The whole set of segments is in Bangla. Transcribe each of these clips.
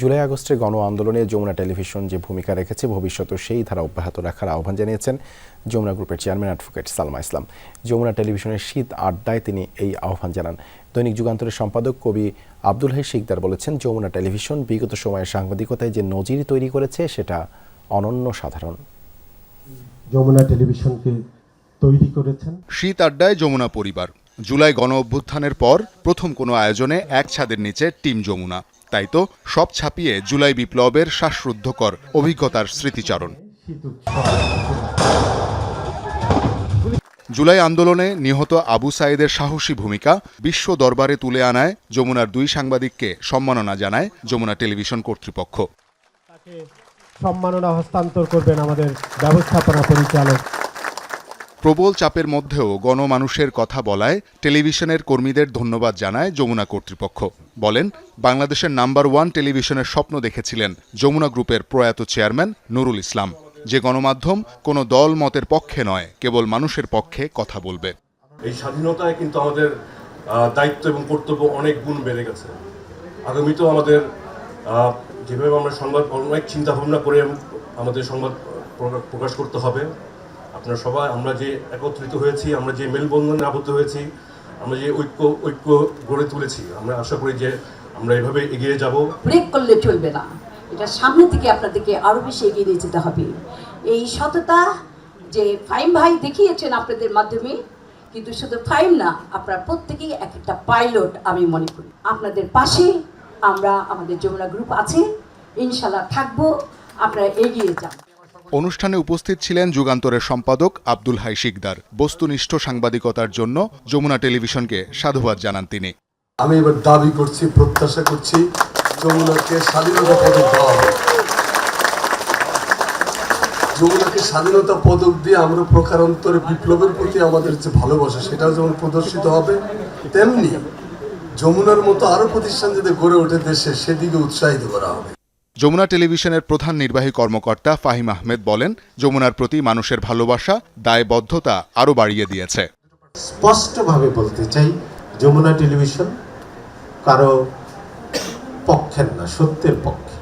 জুলাই আগস্টের গণ আন্দোলনে যমুনা টেলিভিশন যে ভূমিকা রেখেছে ভবিষ্যতে সেই ধারা অব্যাহত রাখার আহ্বান জানিয়েছেন যমুনা গ্রুপের চেয়ারম্যান অ্যাডভোকেট সালমা ইসলাম। যমুনা টেলিভিশনের শীত আড্ডায় তিনি এই আহ্বান জানান। দৈনিক যুগান্তরের সম্পাদক কবি আব্দুল হাই শিকদার বলেছেন যমুনা টেলিভিশন বিগত সময়ে সাংবাদিকতায় যে নজির তৈরি করেছে সেটা অনন্য সাধারণ। যমুনা টেলিভিশনকে তৈরি করেছেন। শীত আড্ডায় যমুনা পরিবার। জুলাই গণ অভ্যুত্থানের পর প্রথম কোনো আয়োজনে এক ছাদের নিচে টিম যমুনা। তাই তো সব ছাপিয়ে জুলাই বিপ্লবের শ্বাসরুদ্ধকর অভিজ্ঞতার স্মৃতিচারণ। জুলাই আন্দোলনে নিহত আবু সাইদের সাহসী ভূমিকা বিশ্ব দরবারে তুলে আনায় যমুনার দুই সাংবাদিককে সম্মাননা জানায় যমুনা টেলিভিশন কর্তৃপক্ষ। সম্মাননা হস্তান্তর করবেন আমাদের ব্যবস্থাপনা পরিচালক প্রবল চাপের মধ্যেও গণমানুষের কথা বলায় টেলিভিশনের কর্মীদের ধন্যবাদ জানায় যমুনা কর্তৃপক্ষ। বলেন, বাংলাদেশের নাম্বার ওয়ান টেলিভিশনের স্বপ্ন দেখেছিলেন যমুনা গ্রুপের প্রয়াত চেয়ারম্যান নুরুল ইসলাম। যে গণমাধ্যম কোনো দল মতের পক্ষে নয়, কেবল মানুষের পক্ষে কথা বলবে। এই স্বাধীনতায় কিন্তু আমাদের দায়িত্ব এবং কর্তব্য অনেক গুণ বেড়ে গেছে। আগামীতেও আমাদের যেভাবে আমরা সংবাদ, অনেক চিন্তা ভাবনা করে আমাদের সংবাদ প্রকাশ করতে হবে। আপনারা সবাই, আমরা যে একত্রিত হয়েছি, আমরা যে মেলবন্ধনে আবদ্ধ হয়েছি, আমরা যে ঐক্য ঐক্য গড়ে তুলেছি, আমরা আশা করি যে আমরা এভাবে এগিয়ে যাব। ব্রেক করলে চলবে না। এটা সামনে থেকে আপনাদেরকে আরও বেশি এগিয়ে নিয়ে যেতে হবে। এই সততা যে ফাইম ভাই দেখিয়েছেন আপনাদের মাধ্যমে, কিন্তু শুধু ফাইম না, আপনারা প্রত্যেকেই এক একটা পাইলট, আমি মনে করি। আপনাদের পাশে আমরা, আমাদের যমুনা গ্রুপ আছে। ইনশাল্লাহ থাকব, আপনারা এগিয়ে যান। অনুষ্ঠানে উপস্থিত ছিলেন যুগান্তরের সম্পাদক আব্দুল হাই শিকদার। বস্তুনিষ্ঠ সাংবাদিকতার জন্য যমুনা টেলিভিশনকে সাধুবাদ জানান তিনি। আমি এবার দাবি করছি, প্রত্যাশা করছি যমুনাকে স্বাধীনতা পদক দেওয়া হবে যমুনাকে স্বাধীনতা পদক দিয়ে আমরা প্রকারান্তরে বিপ্লবের প্রতি আমাদের যে ভালোবাসা, সেটাও যেমন প্রদর্শিত হবে, তেমনি যমুনার মতো আরও প্রতিষ্ঠান যাতে গড়ে ওঠে দেশে, সেদিকে উৎসাহিত করা হবে। যমুনা টেলিভিশনের প্রধান নির্বাহী কর্মকর্তা ফাহিম আহমেদ বলেন, যমুনার প্রতি মানুষের ভালোবাসা, দায়বদ্ধতা আরও বাড়িয়ে দিয়েছে। স্পষ্টভাবে বলতে চাই, যমুনা টেলিভিশন কারও পক্ষের না, সত্যের পক্ষে।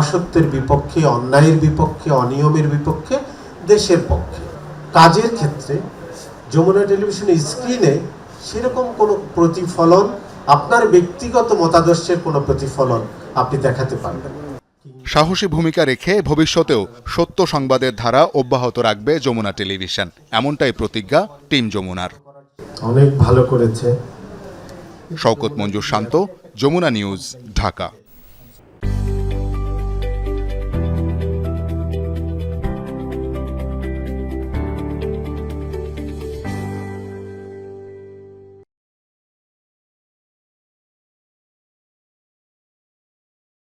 অসত্যের বিপক্ষে, অন্যায়ের বিপক্ষে, অনিয়মের বিপক্ষে, দেশের পক্ষে। কাজের ক্ষেত্রে যমুনা টেলিভিশনের স্ক্রিনে সেরকম কোনো প্রতিফলন, আপনার ব্যক্তিগত মতাদর্শের কোনো প্রতিফলন আপনি দেখাতে পারবেন। সাহসী ভূমিকা রেখে ভবিষ্যতেও সত্য সংবাদের ধারা অব্যাহত রাখবে যমুনা টেলিভিশন। এমনটাই প্রতিজ্ঞা টিম যমুনার। অনেক ভালো করেছে। শওকত মঞ্জুর শান্ত যমুনা নিউজ ঢাকা।